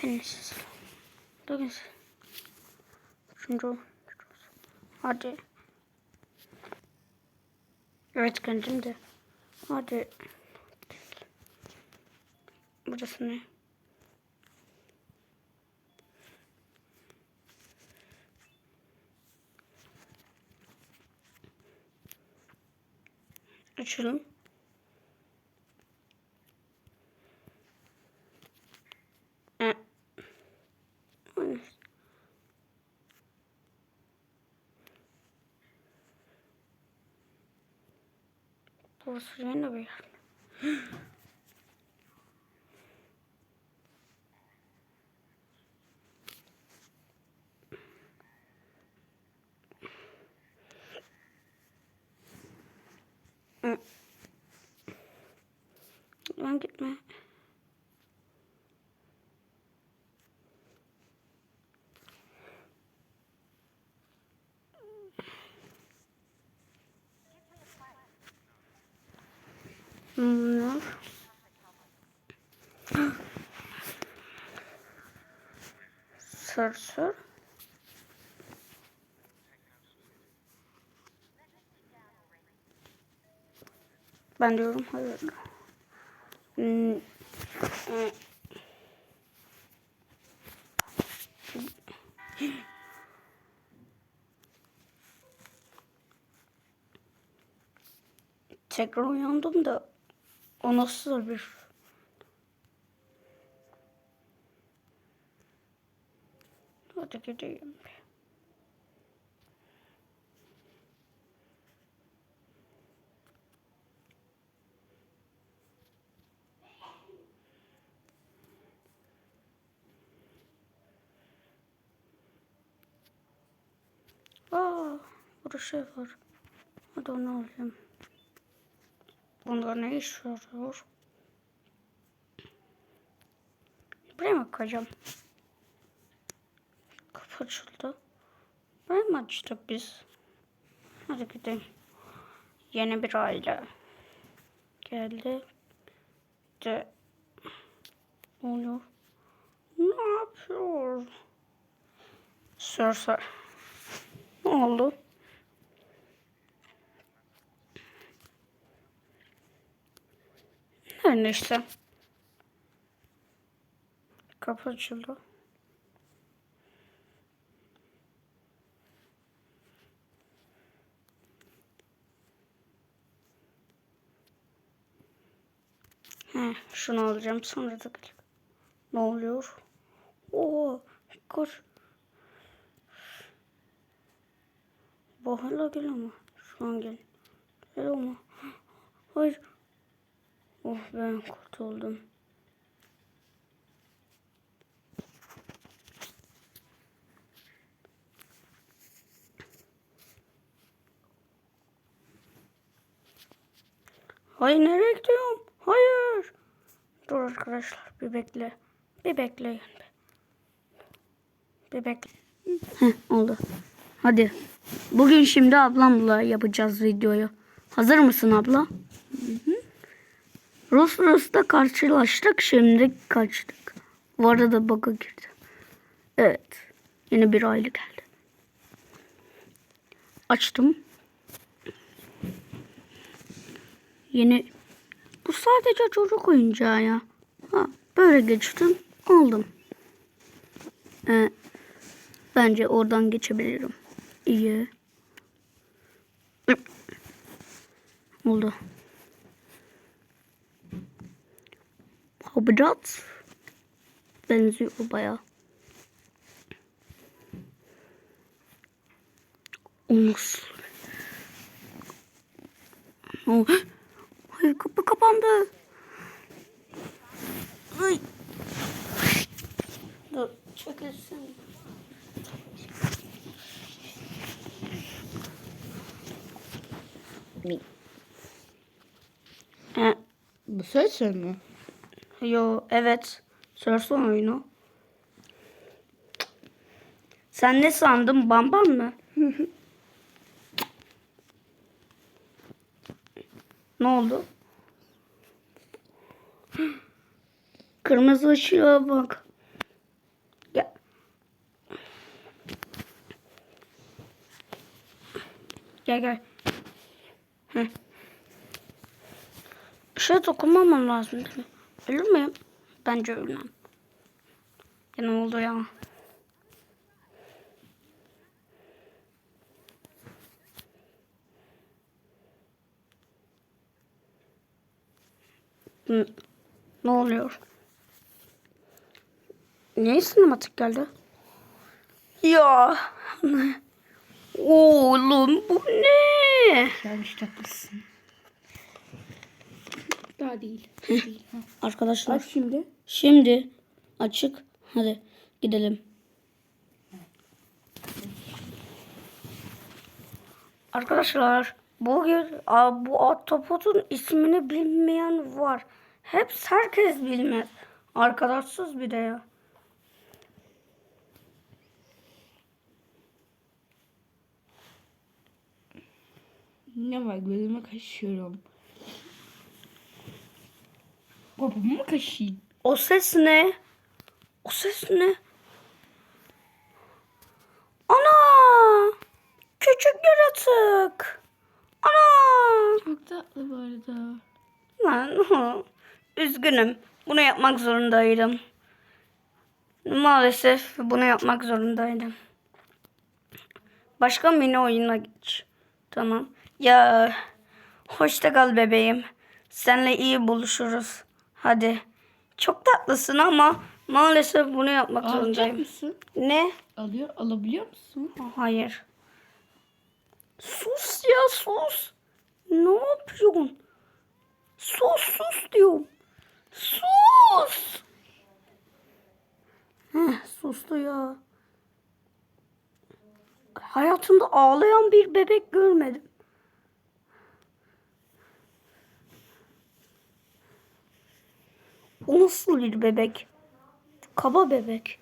Fenisiz. Bakın. Şunu. Hadi. Evet kendim de. Hadi. Burası ne? Açalım. Ee, o ne? Bir yer. Hı. Lan gitme. Bunlar. Sarsar. Ben diyorum hayır. Hmm. Tekrar uyandım da o nasıl bir Hadi gideyim. Aa, burada şey var. Hadi onu alayım. Bunda ne iş yarıyor? Buraya mı koyacağım? Kapı açıldı. Buraya mı açtık biz? Hadi gidelim. Yeni bir aile. Geldi. De. Oluyor? Ne yapıyor? Sor. Ne oldu? Her neyse. Kapı açıldı. He, şunu alacağım sonra da. Ne oluyor? Oo, koş. Bu hala geliyor mu? Şu an gel. Geliyor mu? Hayır. Oh ben kurtuldum. Hayır nereye gidiyorum? Hayır. Dur arkadaşlar bir bekle. Bir bekleyin. Bir bekle. Heh, oldu. Hadi. Bugün şimdi ablamla yapacağız videoyu. Hazır mısın abla? Rus Rus'ta karşılaştık. Şimdi kaçtık. Bu arada bug'a girdim. Evet. Yine bir aile geldi. Açtım. Yeni bu sadece çocuk oyuncağı ya. Ha, böyle geçtim. Aldım. Ee, bence oradan geçebilirim. İyi. Oldu. Habitat benziyor baya. O nasıl? Oh. Hayır kapı kapandı. Ay. Dur çekilsin. E, Bu ses mi? Yo evet. Sursun oyunu. Sen ne sandın? Bamban mı? ne oldu? Kırmızı ışığa bak. Ya. Gel gel. Heh. Şey lazım değil mi? Ölür müyüm? Bence ölmem. Ya ne oldu ya? Ne oluyor? Niye sinematik geldi? Ya. Oğlum bu ne? Gelmiş tatlısın. Daha değil. değil. Ha. Arkadaşlar Aç şimdi. şimdi açık. Hadi gidelim. Arkadaşlar bugün bu ahtapotun ismini bilmeyen var. Hep herkes bilmez. Arkadaşsız bir de ya. Ne var gözüme kaşıyorum. Babamı mı kaşıyım? O ses ne? O ses ne? Ana! Küçük yaratık. Ana! Çok tatlı bu arada. Lan, üzgünüm. Bunu yapmak zorundaydım. Maalesef bunu yapmak zorundaydım. Başka mini oyuna geç. Tamam. Ya hoşça kal bebeğim. Seninle iyi buluşuruz. Hadi. Çok tatlısın ama maalesef bunu yapmak Alacak zorundayım. mısın? Ne? Alıyor, alabiliyor musun? Hayır. Sus ya sus. Ne yapıyorsun? Sus sus diyorum. Sus. Heh, sustu ya. Hayatımda ağlayan bir bebek görmedim. O nasıl bir bebek? Kaba bebek.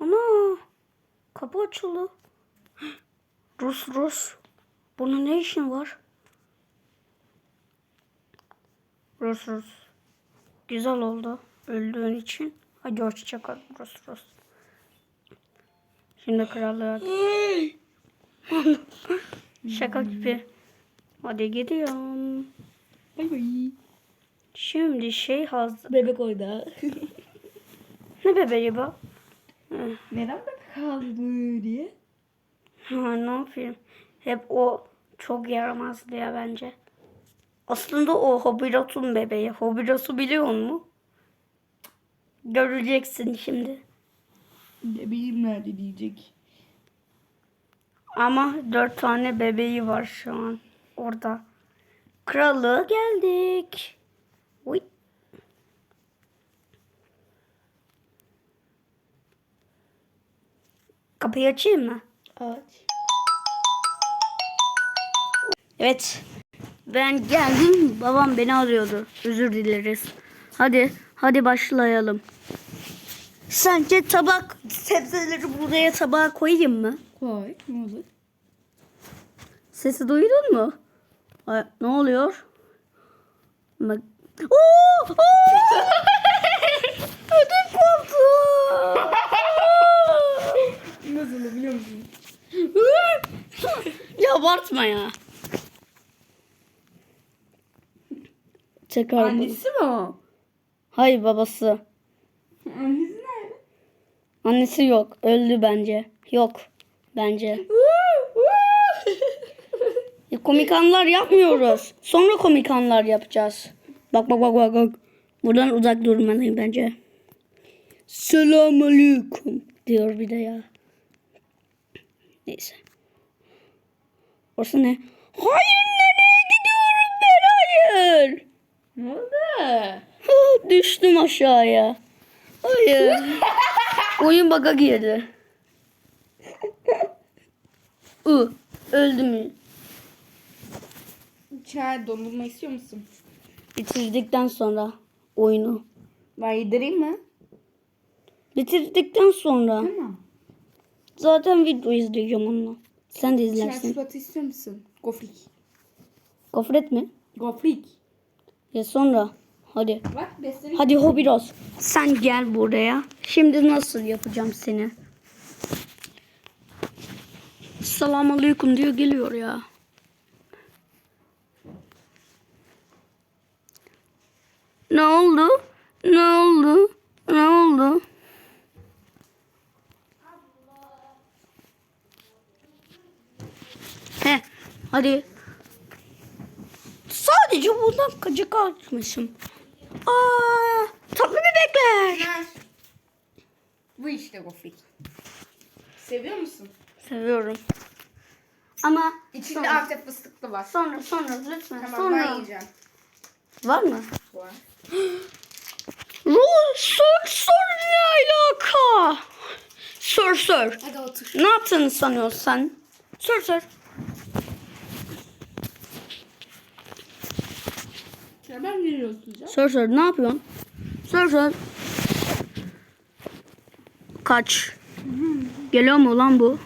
Ana kapı açıldı. Rus Rus. Bunun ne işin var? Rus Rus. Güzel oldu öldüğün için. Hadi hoşça kal Rus Rus. Şimdi krallığa. Şaka gibi. Hadi gidiyorum. Bay bay. Şimdi şey hazır. Bebek orada. Ne bebeği bu? Neden bebek kaldı diye? Ha, ne yapayım? Hep o çok yaramazdı ya bence. Aslında o Hobbit'un bebeği. Hobbit'u biliyor musun? Göreceksin şimdi. Ne bileyim nerede diyecek. Ama dört tane bebeği var şu an orada. Krallığa geldik. Uy. Kapıyı açayım mı? Aç. Evet. Ben geldim. Babam beni arıyordu. Özür dileriz. Hadi, hadi başlayalım. Sence tabak, sebzeleri buraya tabağa koyayım mı? Koy. Ne olur? Sesi duydun mu? Ay, ne oluyor? Bak. Oo! Oo! Ödüm koptu. Nasıl biliyor musun? ya abartma ya. Tekrar. Annesi mi o? Hayır babası. Annesi nerede? Annesi yok. Öldü bence. Yok. Bence. E, komik anlar yapmıyoruz. Sonra komik anlar yapacağız. Bak bak bak bak bak. Buradan uzak durmalıyım bence. Selamünaleyküm diyor bir de ya. Neyse. Orası ne? Hayır nereye gidiyorum ben hayır. Ne oldu? Düştüm aşağıya. Hayır. Oyun bug'a girdi. I, öldüm. Çay dondurma istiyor musun? Bitirdikten sonra oyunu. Ben yedireyim mi? Bitirdikten sonra Tamam. Zaten video izleyeceğim onunla. Sen de izlersin. çikolata istiyor musun? Gofrik. Gofret mi? Gofrik. Ya sonra. Hadi. Bak beslemek. Hadi Hobiros. Sen gel buraya. Şimdi nasıl yapacağım seni? Selamun aleyküm diyor geliyor ya. Ne oldu? Ne oldu? Ne oldu? He, hadi. Sadece bundan kacık atmışım. Aa, tatlı bebekler. Bu işte gofrik. Seviyor musun? Seviyorum. Ama İçinde sonra, Antep fıstıklı var. sonra sonra lütfen Tamam ben sonra. yiyeceğim. Var mı? Var. Ru sor sor ne alaka? Sor sor. Hadi otur. Ne yaptığını sanıyorsun sen? Sor sor. Ya ben nereye oturacağım? Sor sor ne yapıyorsun? Sor sor. Kaç. Geliyor mu lan bu?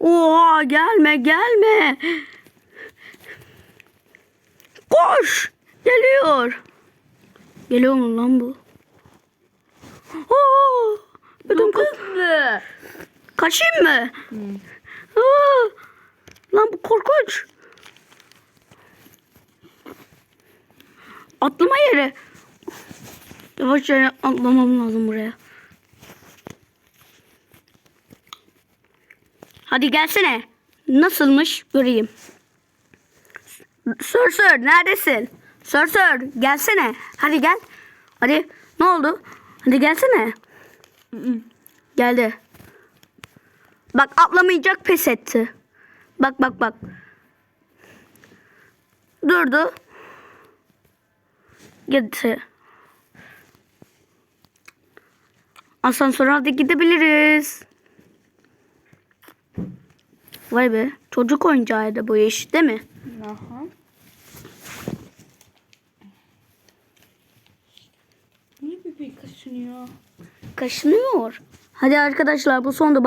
Oha gelme gelme. Koş. Geliyor. Geliyor mu lan bu? Oo, ödüm koptu. Kaçayım mı? Aa, lan bu korkunç. Atlama yere. Yavaşça atlamam lazım buraya. Hadi gelsene. Nasılmış göreyim. Sör sör neredesin? Sör sör gelsene. Hadi gel. Hadi ne oldu? Hadi gelsene. Geldi. Bak atlamayacak pes etti. Bak bak bak. Durdu. Gitti. Asansöre hadi gidebiliriz. Vay be çocuk oyuncağıydı bu iş değil mi? Aha. Niye bebeği kaşınıyor? Kaşınıyor. Hadi arkadaşlar bu sonda